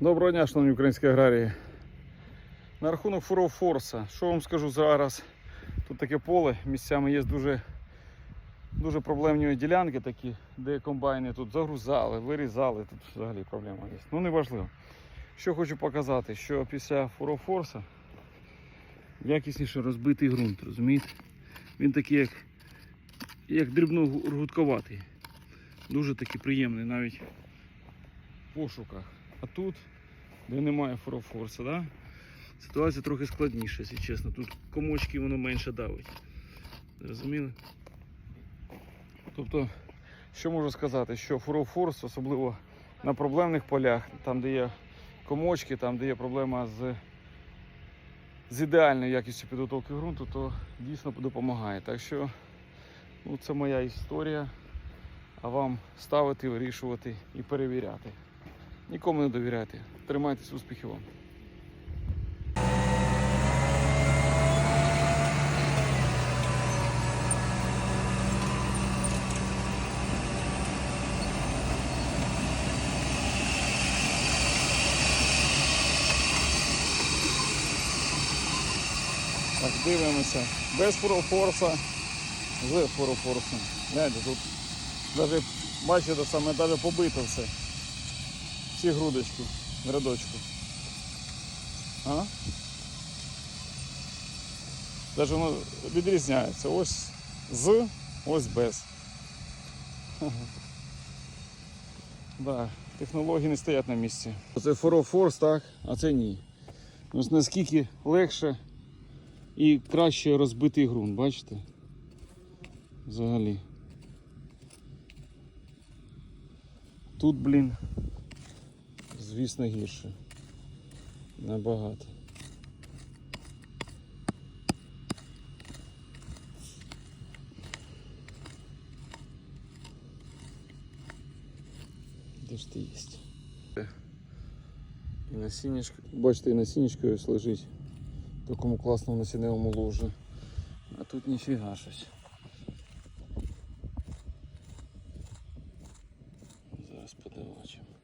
Доброго дня, шановні українські аграрії. На рахунок фурофорса, що вам скажу зараз? Тут таке поле, місцями є дуже, дуже проблемні ділянки такі, де комбайни тут загрузали, вирізали, тут взагалі проблема є. Ну не важливо. Що хочу показати, що після фурофорса якісніше розбитий ґрунт, розумієте? Він такий як, як дрібно ргутковатий. Дуже такий приємний навіть в пошуках. А тут, де немає фурофорса, да? ситуація трохи складніша, якщо чесно. Тут комочки воно менше давить. Зрозуміли? Тобто, що можу сказати, що фурофорс, особливо на проблемних полях, там, де є комочки, там, де є проблема з, з ідеальною якістю підготовки ґрунту, то дійсно допомагає. Так що ну, це моя історія, а вам ставити, вирішувати і перевіряти. Нікому не довіряйте. Тримайтесь, успіхів вам. Так, дивимося. Без фурофорса, з фурофорсом. Гляньте, тут навіть, бачите, саме навіть побито все. Всі грудочки в рядочку. А? Даже воно відрізняється. Ось з, ось без. Да, технології не стоять на місці. Це форофорс, так, а це ні. Ось наскільки легше і краще розбитий ґрунт, бачите? Взагалі. Тут, блін, звісно, гірше. Набагато. Де ж ти єсть? І насіннячко, бачите, і насіннячко ось лежить в такому класному насінневому ложі. А тут ніфіга щось. Зараз подивачимо.